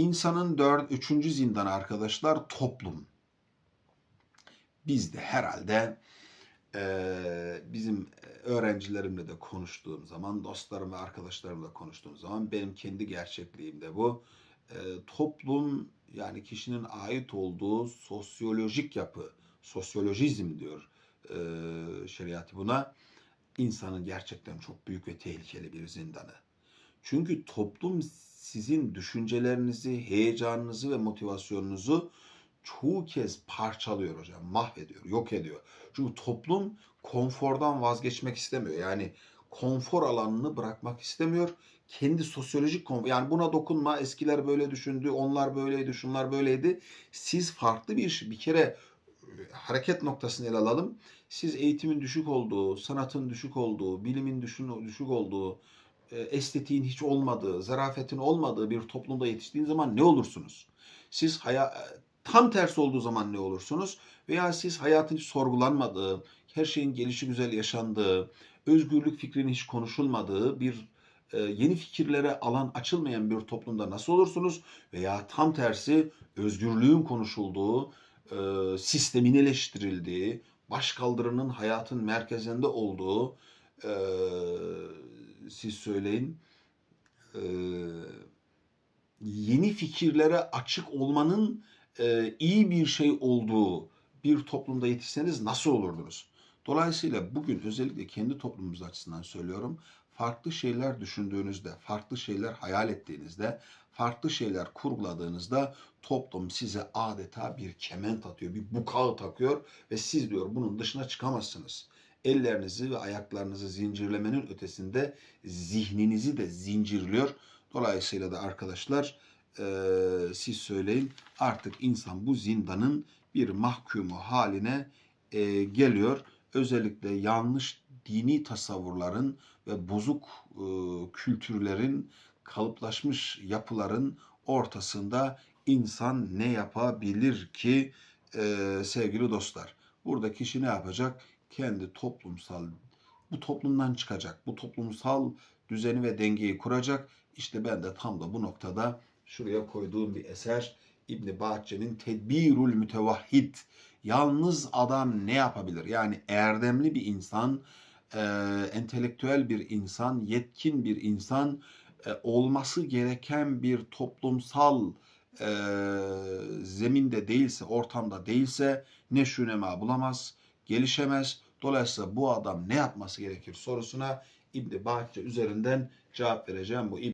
İnsanın dört, üçüncü zindanı arkadaşlar toplum. Biz de herhalde eee, bizim öğrencilerimle de konuştuğum zaman, dostlarım ve arkadaşlarımla konuştuğum zaman benim kendi gerçekliğim de bu. Eee, toplum yani kişinin ait olduğu sosyolojik yapı, sosyolojizm diyor eee şeriatı buna. insanın gerçekten çok büyük ve tehlikeli bir zindanı. Çünkü toplum sizin düşüncelerinizi, heyecanınızı ve motivasyonunuzu çoğu kez parçalıyor hocam, mahvediyor, yok ediyor. Çünkü toplum konfordan vazgeçmek istemiyor. Yani konfor alanını bırakmak istemiyor. Kendi sosyolojik konfor, yani buna dokunma, eskiler böyle düşündü, onlar böyleydi, şunlar böyleydi. Siz farklı bir bir kere e, hareket noktasını ele alalım. Siz eğitimin düşük olduğu, sanatın düşük olduğu, bilimin düşün- düşük olduğu, estetiğin hiç olmadığı, zarafetin olmadığı bir toplumda yetiştiğiniz zaman ne olursunuz? Siz haya, tam tersi olduğu zaman ne olursunuz? Veya siz hayatın hiç sorgulanmadığı, her şeyin gelişi güzel yaşandığı, özgürlük fikrinin hiç konuşulmadığı bir e, yeni fikirlere alan açılmayan bir toplumda nasıl olursunuz? Veya tam tersi özgürlüğün konuşulduğu, e, sistemin eleştirildiği, başkaldırının hayatın merkezinde olduğu, e, siz söyleyin, e, yeni fikirlere açık olmanın e, iyi bir şey olduğu bir toplumda yetişseniz nasıl olurdunuz? Dolayısıyla bugün özellikle kendi toplumumuz açısından söylüyorum. Farklı şeyler düşündüğünüzde, farklı şeyler hayal ettiğinizde, farklı şeyler kurguladığınızda toplum size adeta bir kement atıyor, bir bukağı takıyor ve siz diyor bunun dışına çıkamazsınız. Ellerinizi ve ayaklarınızı zincirlemenin ötesinde zihninizi de zincirliyor. Dolayısıyla da arkadaşlar eee, siz söyleyin artık insan bu zindanın bir mahkumu haline eee, geliyor. Özellikle yanlış dini tasavvurların ve bozuk eee, kültürlerin, kalıplaşmış yapıların ortasında insan ne yapabilir ki eee, sevgili dostlar? Burada kişi ne yapacak? Kendi toplumsal, bu toplumdan çıkacak. Bu toplumsal düzeni ve dengeyi kuracak. İşte ben de tam da bu noktada şuraya koyduğum bir eser İbn Bahçe'nin Tedbirül Mütevahhid. Yalnız adam ne yapabilir? Yani erdemli bir insan, e, entelektüel bir insan, yetkin bir insan e, olması gereken bir toplumsal e, zeminde değilse, ortamda değilse ne şunema bulamaz, gelişemez. Dolayısıyla bu adam ne yapması gerekir sorusuna İbn Bahçe üzerinden cevap vereceğim. Bu